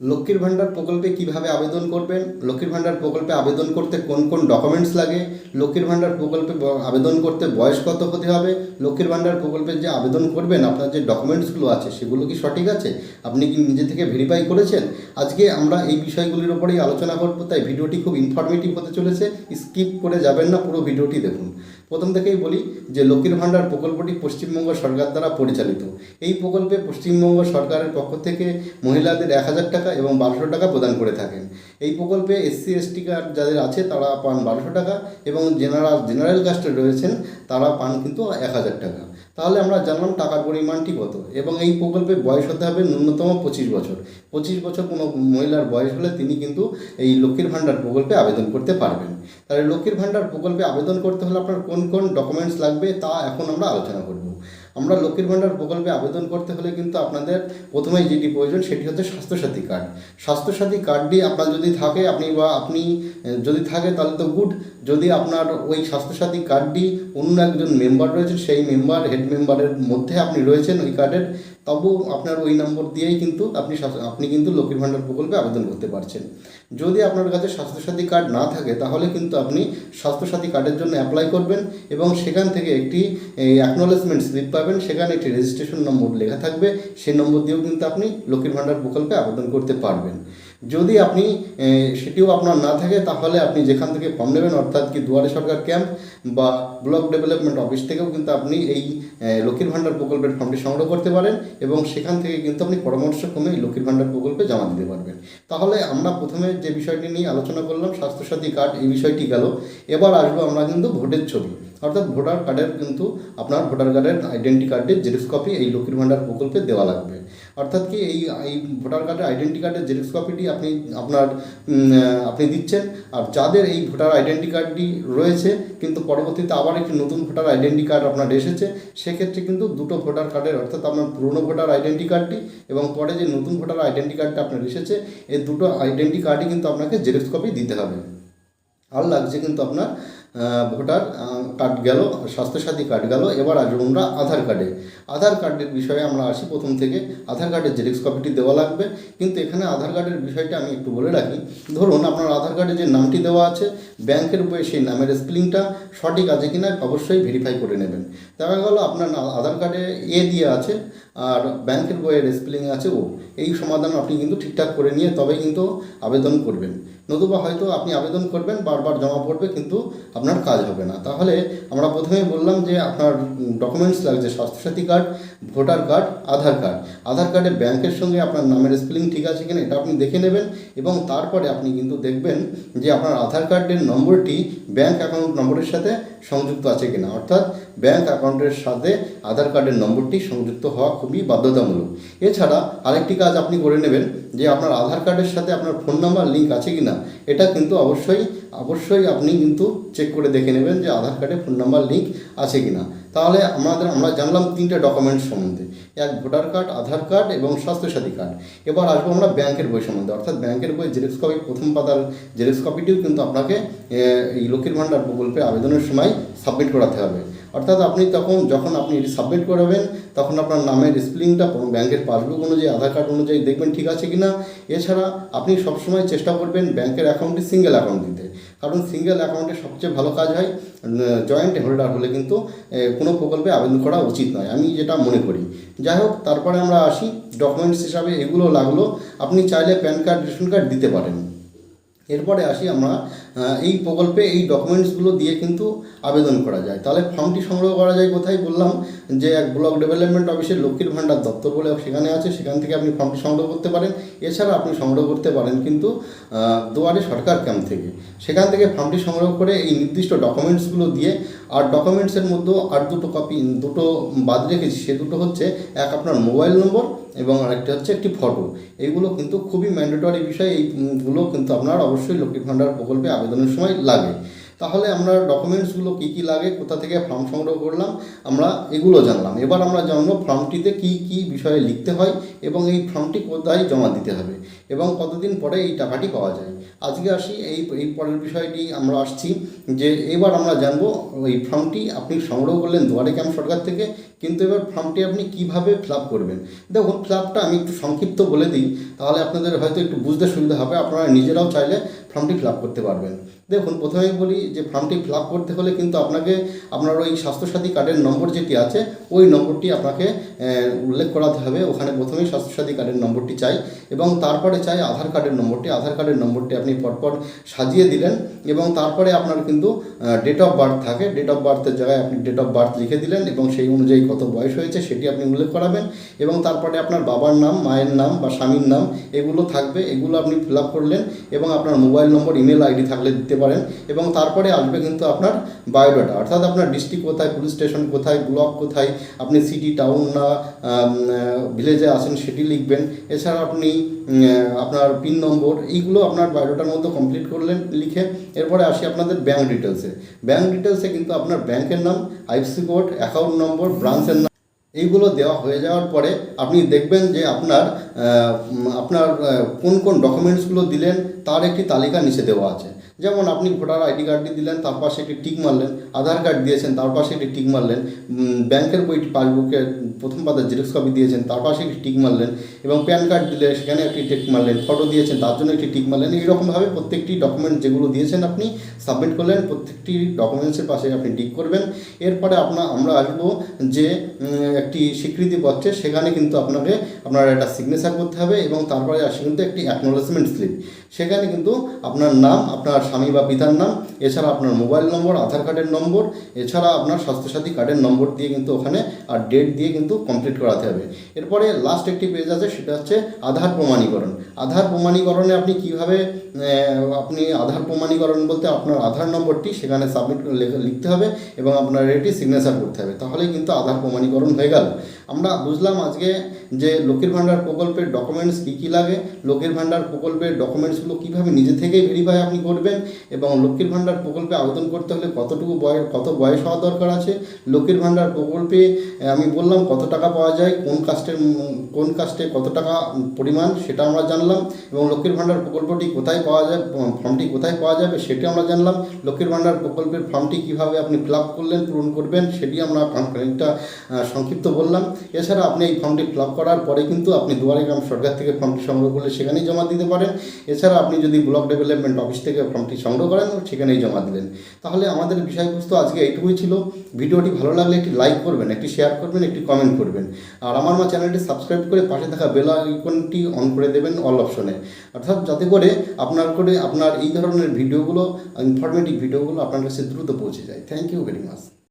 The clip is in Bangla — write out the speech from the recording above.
লক্ষ্মীর ভাণ্ডার প্রকল্পে কীভাবে আবেদন করবেন? লক্ষ্মীর ভাণ্ডার প্রকল্পে আবেদন করতে কোন কোন ডকুমেন্টস লাগে? লক্ষ্মীর ভাণ্ডার প্রকল্পে আবেদন করতে বয়স কত হতে হবে? লক্ষ্মীর ভাণ্ডার প্রকল্পে যে আবেদন করবেন, আপনার যে ডকুমেন্টসগুলো আছে, সেগুলো কি সঠিক আছে? আপনি কি নিজে থেকে ভেরিফাই করেছেন? আজকে আমরা এই বিষয়গুলির ওপরেই আলোচনা করব, তাই ভিডিওটি খুব ইনফরমেটিভ হতে চলেছে। স্কিপ করে যাবেন না, পুরো ভিডিওটি দেখুন। প্রথম থেকেই বলি যে লক্ষ্মীর ভাণ্ডার প্রকল্পটি পশ্চিমবঙ্গ সরকার দ্বারা পরিচালিত। এই প্রকল্পে পশ্চিমবঙ্গ সরকারের পক্ষ থেকে মহিলাদের এক হাজার টাকা এবং বারোশো টাকা প্রদান করে থাকেন। এই প্রকল্পে এসসি এসটি কার্ড যাদের আছে তারা পান বারোশো টাকা এবং জেনারেল জেনারেল কাস্টে রয়েছেন তারা পান কিন্তু এক হাজার টাকা। তাহলে আমরা জানলাম টাকার পরিমাণটি কত। এবং এই প্রকল্পে বয়স হতে হবে ন্যূনতম পঁচিশ বছর। পঁচিশ বছর কোনো মহিলার বয়স হলে তিনি কিন্তু এই লক্ষ্মীর ভাণ্ডার প্রকল্পে আবেদন করতে পারবেন। তাহলে লক্ষ্মীর ভাণ্ডার প্রকল্পে আবেদন করতে হলে আপনার কোন কোন ডকুমেন্টস লাগবে তা এখন আমরা আলোচনা করব। আমরা লক্ষ্মীর ভাণ্ডার প্রকল্পে আবেদন করতে হলে কিন্তু আপনাদের প্রথমেই যেটি প্রয়োজন সেটি হচ্ছে স্বাস্থ্যসাথী কার্ড। স্বাস্থ্যসাথী কার্ডটি আপনার যদি থাকে, আপনি বা আপনি যদি থাকে তাহলে তো গুড। যদি আপনার ওই স্বাস্থ্যসাথী কার্ডটি অন্য একজন মেম্বার রয়েছে সেই মেম্বার হেড মেম্বারের মধ্যে আপনি রয়েছেন ওই কার্ডের তবু আপনার ওই নম্বর দিয়েই কিন্তু আপনি আপনি কিন্তু লক্ষ্মীর ভাণ্ডার প্রকল্পে আবেদন করতে পারছেন। যদি আপনার কাছে স্বাস্থ্যসাথী কার্ড না থাকে, তাহলে কিন্তু আপনি স্বাস্থ্যসাথী কার্ডের জন্য অ্যাপ্লাই করবেন এবং সেখান থেকে একটি অ্যাকনোলেজমেন্ট স্লিপ পাবেন। সেখানে একটি রেজিস্ট্রেশন নম্বর লেখা থাকবে। সেই নম্বর দিয়েও কিন্তু আপনি লক্ষ্মীর ভাণ্ডার প্রকল্পে আবেদন করতে পারবেন। যদি আপনি সেটিও আপনার না থাকে, তাহলে আপনি যেখান থেকে ফর্ম নেবেন, অর্থাৎ কি দুয়ারে সরকার ক্যাম্প বা ব্লক ডেভেলপমেন্ট অফিস থেকেও কিন্তু আপনি এই লক্ষ্মীর ভাণ্ডার প্রকল্পের ফর্মটি সংগ্রহ করতে পারেন এবং সেখান থেকে কিন্তু আপনি পরামর্শক্রমে এই লক্ষ্মীর ভাণ্ডার প্রকল্পে জমা দিতে পারবেন। তাহলে আমরা প্রথমে যে বিষয়টি নিয়ে আলোচনা করলাম, স্বাস্থ্যসাথী কার্ড, এই বিষয়টি গেল। এবার আসব আমরা কিন্তু ভোটের ছবি। অর্থাৎ ভোটার কার্ডের কিন্তু আপনার ভোটার কার্ডের আইডেন্টি কার্ডের জেরক্স কপি এই লক্ষ্মীর ভাণ্ডার প্রকল্পে দেওয়া লাগবে। অর্থাৎ কি এই এই ভোটার কার্ডের আইডেন্টি কার্ডের জেরক্স কপিটি আপনি, আপনার আপনি দিচ্ছেন। আর যাদের এই ভোটার আইডেন্টি কার্ডটি রয়েছে, কিন্তু পরবর্তীতে আবার একটি নতুন ভোটার আইডেন্টি কার্ড আপনার এসেছে, সেক্ষেত্রে কিন্তু দুটো ভোটার কার্ডের, অর্থাৎ আপনার পুরনো ভোটার আইডেন্টি কার্ডটি এবং পরে যে নতুন ভোটার আইডেন্টি কার্ডটা আপনার এসেছে, এই দুটো আইডেন্টি কার্ডই কিন্তু আপনাকে জেরক্স কপি দিতে হবে। আর লাগছে কিন্তু আপনার ভোটার কার্ড গেল, স্বাস্থ্যসাথী কার্ড গেল, এবার আসব আমরা আধার কার্ডে। আধার কার্ডের বিষয়ে আমরা আসি প্রথম থেকে। আধার কার্ডের জেরক্স কপিটি দেওয়া লাগবে। কিন্তু এখানে আধার কার্ডের বিষয়টা আমি একটু বলে রাখি। ধরুন আপনার আধার কার্ডে যে নামটি দেওয়া আছে, ব্যাংকের বইয়ে সেই নামের স্পেলিংটা সঠিক আছে কিনা অবশ্যই ভেরিফাই করে নেবেন। দেখা গেল আপনার আধার কার্ডে এ দিয়ে আছে, আর ব্যাংকের বইয়ের স্পেলিং আছে ও এই সমাধান আপনি কিন্তু ঠিকঠাক করে নিয়ে তবে কিন্তু আবেদন করবেন। নতুবা হয়তো আপনি আবেদন করবেন, বারবার জমা পড়বে, কিন্তু আপনার কাজ হবে না। তাহলে আমরা প্রথমেই বললাম যে আপনার ডকুমেন্টস লাগছে, Swasthya Sathi card voter card Aadhaar card Aadhaar কার্ডে ব্যাংকের সঙ্গে আপনার নামের স্পেলিং ঠিক আছে কিনা এটা আপনি দেখে নেবেন এবং তারপরে আপনি কিন্তু দেখবেন যে আপনার আধার কার্ডের নম্বরটি ব্যাংক অ্যাকাউন্ট নম্বরের সাথে সংযুক্ত আছে কিনা। অর্থাৎ ব্যাংক অ্যাকাউন্টের সাথে আধার কার্ডের নম্বরটি সংযুক্ত হওয়া খুবই বাধ্যতামূলক। এছাড়া আরেকটি কাজ আপনি করে নেবেন যে আপনার আধার কার্ডের সাথে আপনার ফোন নাম্বার লিঙ্ক আছে কি না এটা কিন্তু অবশ্যই অবশ্যই আপনি কিন্তু চেক করে দেখে নেবেন যে আধার কার্ডে ফোন নাম্বার লিঙ্ক আছে কি না তাহলে আমাদের, আমরা জানলাম তিনটে ডকুমেন্টস সম্বন্ধে। এক, ভোটার কার্ড, আধার কার্ড এবং স্বাস্থ্যসাথী কার্ড। এবার আসব আমরা ব্যাংকের বই সম্বন্ধে। অর্থাৎ ব্যাংকের বই জেরক্স কপি প্রথম পাতার জেরক্স কপিটিও কিন্তু আপনাকে এই লক্ষ্মীর ভাণ্ডার প্রকল্পে আবেদনের সময় সাবমিট করাতে হবে। অর্থাৎ আপনি তখন যখন আপনি এটি সাবমিট করাবেন, তখন আপনার নামের স্পেলিংটা ব্যাংকের পাসবুক অনুযায়ী আধার কার্ড অনুযায়ী দেখবেন ঠিক আছে কিনা। এছাড়া আপনি সবসময় চেষ্টা করবেন ব্যাংকের অ্যাকাউন্টে সিঙ্গেল অ্যাকাউন্ট দিতে। কারণ সিঙ্গেল অ্যাকাউন্টে সবচেয়ে ভালো কাজ হয় জয়েন্ট হোল্ডার হলে কিন্তু কোনো প্রকল্পে আবেদন করা উচিত নয়। আমি যেটা মনে করি। যাই হোক, তারপরে আমরা আসি। ডকুমেন্টস হিসাবে এগুলো লাগল। আপনি চাইলে প্যান কার্ড রেশন কার্ড দিতে পারেন। এরপরে আসি আমরা এই প্রকল্পে এই ডকুমেন্টসগুলো দিয়ে কিন্তু আবেদন করা যায়। তাহলে ফর্মটি সংগ্রহ করা যায় কোথায় বললাম? যে এক ব্লক ডেভেলপমেন্ট অফিসের লক্ষ্মীর ভাণ্ডার দপ্তর বলে সেখানে আছে, সেখান থেকে আপনি ফর্মটি সংগ্রহ করতে পারেন। এছাড়া আপনি সংগ্রহ করতে পারেন কিন্তু দুয়ারে সরকার ক্যাম্প থেকে। সেখান থেকে ফর্মটি সংগ্রহ করে এই নির্দিষ্ট ডকুমেন্টসগুলো দিয়ে, আর ডকুমেন্টসের মধ্যেও আর দুটো কপি দুটো বাদ রেখেছি। সে দুটো হচ্ছে এক আপনার মোবাইল নম্বর এবং আরেকটা হচ্ছে একটি ফটো এইগুলো কিন্তু খুবই ম্যান্ডেটরি বিষয়। এইগুলো কিন্তু আপনার অবশ্যই লক্ষ্মীর ভাণ্ডার প্রকল্পে আবেদনের সময় লাগে। তাহলে আমরা ডকুমেন্টসগুলো কী কী লাগে, কোথা থেকে ফর্ম সংগ্রহ করলাম, আমরা এগুলো জানলাম। এবার আমরা জানব ফর্মটিতে কী কী বিষয়ে লিখতে হয় এবং এই ফর্মটি কোথায় জমা দিতে হবে এবং কতদিন পরে এই টাকাটি পাওয়া যায়। আজকে আসি এই এই পরের বিষয়টি আমরা আসছি যে এবার আমরা জানব এই ফর্মটি আপনি সংগ্রহ করলেন দুয়ারে ক্যাম্প সরকার থেকে, কিন্তু এবার ফর্মটি আপনি কীভাবে ফিল করবেন? দেখুন ফিল আমি একটু সংক্ষিপ্ত বলে দিই, তাহলে আপনাদের হয়তো একটু বুঝতে সুবিধা হবে, আপনারা নিজেরাও চাইলে ফর্মটি ফিল করতে পারবেন। দেখুন, প্রথমেই বলি যে ফর্মটি ফিল করতে হলে কিন্তু আপনাকে আপনার ওই স্বাস্থ্যসাথী কার্ডের নম্বর যেটি আছে, ওই নম্বরটি আপনাকে উল্লেখ করাতে হবে। ওখানে প্রথমেই স্বাস্থ্যসাথী কার্ডের নম্বরটি চাই এবং তারপরে চাই আধার কার্ডের নম্বরটি। আধার কার্ডের নম্বরটি আপনি পরপর সাজিয়ে দিলেন এবং তারপরে আপনার কিন্তু ডেট অফ বার্থ থাকে। ডেট অফ বার্থের জায়গায় আপনি ডেট অফ বার্থ লিখে দিলেন এবং সেই অনুযায়ী কত বয়স হয়েছে সেটি আপনি উল্লেখ করাবেন এবং তারপরে আপনার বাবার নাম, মায়ের নাম বা স্বামীর নাম এগুলো থাকবে। এগুলো আপনি ফিল করলেন এবং আপনার মোবাইল নম্বর ইমেল আইডি থাকলে দিতে পারেন এবং তারপরে আসবে কিন্তু আপনার বায়োডাটা অর্থাৎ আপনার ডিস্ট্রিক্ট কোথায় পুলিশ স্টেশন কোথায় ব্লক কোথায়, আপনি সিটি টাউন না ভিলেজে আসেন সেটি লিখবেন। এছাড়া আপনি আপনার পিন নম্বর, এইগুলো আপনার বায়োডাটার মধ্যে কমপ্লিট করলেন, লিখে এরপরে আসি আপনাদের ব্যাঙ্ক ডিটেলসে ব্যাঙ্ক ডিটেলসে কিন্তু আপনার ব্যাংকের নাম আইএফসি কোড অ্যাকাউন্ট নম্বর ব্রাঞ্চের নাম এইগুলো দেওয়া হয়ে যাওয়ার পরে আপনি দেখবেন যে আপনার আপনার কোন কোন ডকুমেন্টসগুলো দিলেন তার একটি তালিকা নিচে দেওয়া আছে। যেমন আপনি ভোটার আইডি কার্ডটি দিলেন, তার পাশে একটি টিক মারলেন, আধার কার্ড দিয়েছেন, তার পাশে একটি টিক মারলেন ব্যাংকের বইটি পাসবুকের প্রথম পাতার জেরক্স কপি দিয়েছেন, তার পাশে একটি টিক মারলেন এবং প্যান কার্ড দিলে সেখানে একটি টিক মারলেন ফটো দিয়েছেন, তার জন্য একটি টিক মারলেন। এইরকমভাবে প্রত্যেকটি ডকুমেন্ট যেগুলো দিয়েছেন আপনি সাবমিট করলেন, প্রত্যেকটি ডকুমেন্টসের পাশে আপনি টিক করবেন। এরপরে আপনার আমরা আসব যে একটি স্বীকৃতি স্বীকৃতিপত্রে সেখানে কিন্তু আপনাকে আপনার একটা সিগনেচার করতে হবে এবং তারপরে আসে কিন্তু একটি অ্যাকনোলেজমেন্ট স্লিপ সেখানে কিন্তু আপনার নাম, আপনার স্বামী বা পিতার নাম, এছাড়া আপনার মোবাইল নম্বর আধার কার্ডের নম্বর এছাড়া আপনার স্বাস্থ্যসাথী কার্ডের নম্বর দিয়ে কিন্তু ওখানে আর ডেট দিয়ে কিন্তু কমপ্লিট করাতে হবে। এরপরে লাস্ট একটি পেজ আছে, সেটা হচ্ছে আধার প্রমাণীকরণ। আধার প্রমাণীকরণে আপনি কীভাবে আপনি আধার প্রমাণীকরণ বলতে আপনার আধার নম্বরটি সেখানে সাবমিট লিখতে হবে এবং আপনার এটি সিগনেচার করতে হবে। তাহলেই কিন্তু আধার প্রমাণীকরণ হয়ে গেল। আমরা বুঝলাম আজকে যে লক্ষ্মীর ভাণ্ডার প্রকল্পের ডকুমেন্টস কী কী লাগে লক্ষ্মীর ভাণ্ডার প্রকল্পের ডকুমেন্টসগুলো কীভাবে নিজে থেকেই ভেরিফাই আপনি করবেন এবং লক্ষ্মীর ভাণ্ডার প্রকল্পে আবেদন করতে হলে কতটুকু বয়স কত বয়স হওয়া দরকার আছে লক্ষ্মীর ভাণ্ডার প্রকল্পে আমি বললাম কত টাকা পাওয়া যায় কোন কাস্টের কোন কাস্টে কত টাকা পরিমাণ সেটা আমরা জানলাম এবং লক্ষ্মীর ভাণ্ডার প্রকল্পটি কোথায় পাওয়া যায় ফর্মটি কোথায় পাওয়া যাবে সেটি আমরা জানলাম। লক্ষ্মীর ভাণ্ডার প্রকল্পের ফর্মটি কীভাবে আপনি ফিল করলেন পূরণ করবেন সেটি আমরা আহ, সংক্ষিপ্ত বললাম। এছাড়া আপনি এই ফর্মটি ফিল করার পরে কিন্তু আপনি দুয়ারে গ্রাম সরকার থেকে ফর্মটি সংগ্রহ করলে সেখানেই জমা দিতে পারেন। এছাড়া আপনি যদি ব্লক ডেভেলপমেন্ট অফিস থেকে ফর্মটি সংগ্রহ করেন, সেখানেই জমা দিলেন তাহলে আমাদের বিষয়বস্তু আজকে এইটুকুই ছিল। ভিডিওটি ভালো লাগলে একটি লাইক করবেন, একটি শেয়ার করবেন, একটি কমেন্ট করবেন। আর আমার মা চ্যানেলটি সাবস্ক্রাইব করে পাশে থাকা বেল আইকনটি অন করে দেবেন অল অপশনে অর্থাৎ যাতে করে আপনার করে আপনার এই ধরনের ভিডিওগুলো ইনফরমেটিভ ভিডিওগুলো আপনার কাছে দ্রুত পৌঁছে যায়। Thank you very much